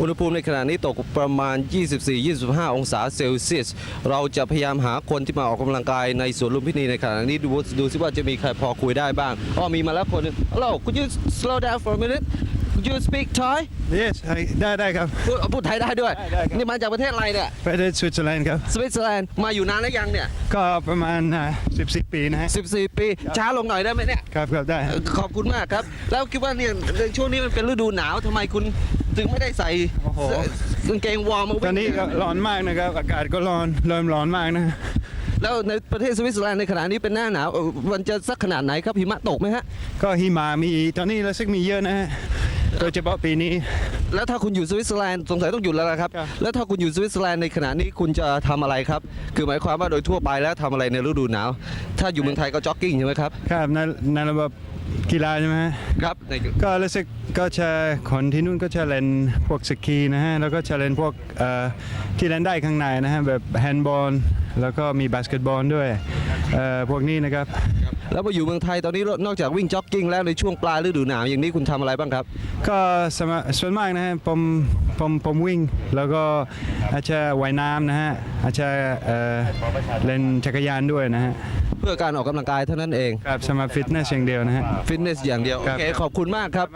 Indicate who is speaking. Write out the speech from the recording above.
Speaker 1: อุณหภูมิในขณะนี้ตกประมาณ 24-25 องศาเซลเซียส เราจะพยายามหาคนที่มาออกกำลังกายในสวนลุมพินีในขณะนี้ดูดูซิว่าจะมีใครพอคุยได้บ้างอ๋อมีมาแล้วคนหนึง Hello could you slow down for a minute could you speak Thai
Speaker 2: yes ได้ได้ครับ
Speaker 1: พูดพูดไทยได้ด้วย
Speaker 2: ได้ได้ครับ
Speaker 1: นี่มาจากประเทศอะไรเนี่ย
Speaker 2: ประเทศสวิตเซอร์แลนด์ครับ
Speaker 1: สวิตเซอร์แลนด์ มาอยู่นานแล้วยังเนี่ย
Speaker 2: ก็ประมาณอ่า14 ปีนะฮะ
Speaker 1: 14 ปี ช้าลงหน่อยได้ไหมเนี่ย
Speaker 2: ครับครับได้
Speaker 1: เอ่อขอบคุณมากครับ แล้วคิดว่าเนี่ยในช่วงนี้มันเป็นฤดูหนาวทำไมคุณ ถึงไม่ได้ใส่
Speaker 2: โอ้โห
Speaker 1: เสื้อกางเกงวอร์มมา
Speaker 2: ต
Speaker 1: วิ่
Speaker 2: อน
Speaker 1: ง
Speaker 2: นี้ก็ร้อนมากนะครับ อากาศก็ร้อน เริ่มร้อนมากนะ
Speaker 1: แล้วในประเทศสวิตเซอร์แลนด์ในขณะนี้เป็นหน้าหนาวเอ่อมันจะสักขนาดไหนครับหิมะตกไหมฮะ
Speaker 2: ก็หิมะมี ตอนนี้รู้สึกมีเยอะนะฮะโดยเฉพาะปีนี้
Speaker 1: แล้วถ้าคุณอยู่สวิตเซอร์แลนด์สงสัยต้องหยุดแล้วละครับ
Speaker 2: ครับ
Speaker 1: แล้วถ้าคุณอยู่สวิตเซอร์แลนด์ในขณะนี้คุณจะทำอะไรครับ คือหมายความว่าโดยทั่วไปแล้วทำอะไรในฤดูหนาว ถ้าอยู่เมืองไทยก็จ็อกกิ้งใช่ไหมครับ
Speaker 2: ครับในในระบบกีฬาใช่ไหมฮะ
Speaker 1: ครับใน
Speaker 2: ก็รู้สึกก็จะคนที่นู่นก็จะเล่นพวกสกีนะฮะแล้วก็จะเล่นพวกเอ่อที่เล่นได้ข้างในนะฮะแบบแฮนด์บอลแล้วก็มีบาสเกตบอลด้วยเอ่อ พวกนี้นะครับ
Speaker 1: แล้วมาอยู่เมืองไทยตอนนี้นอกจากวิ่งจ็อกกิ้งแล้วในช่วงปลายฤดูหนาวอย่างนี้คุณทำอะไรบ้างครับ
Speaker 2: ก็สมส่วนมากนะฮะผมผมผมวิ่ง แล้วก็อาจจะว่ายน้ำนะฮะอาจจะเอ่อเล่นจักรยานด้วยนะฮะ
Speaker 1: เพื่อการออกกำลังกายเท่านั้นเอง
Speaker 2: ครับสำหรับฟิตเนสอย่างเดียวนะฮะ
Speaker 1: ฟิตเนสอย่างเดียวโอ
Speaker 2: ครับ
Speaker 1: เคขอบคุณมากครับ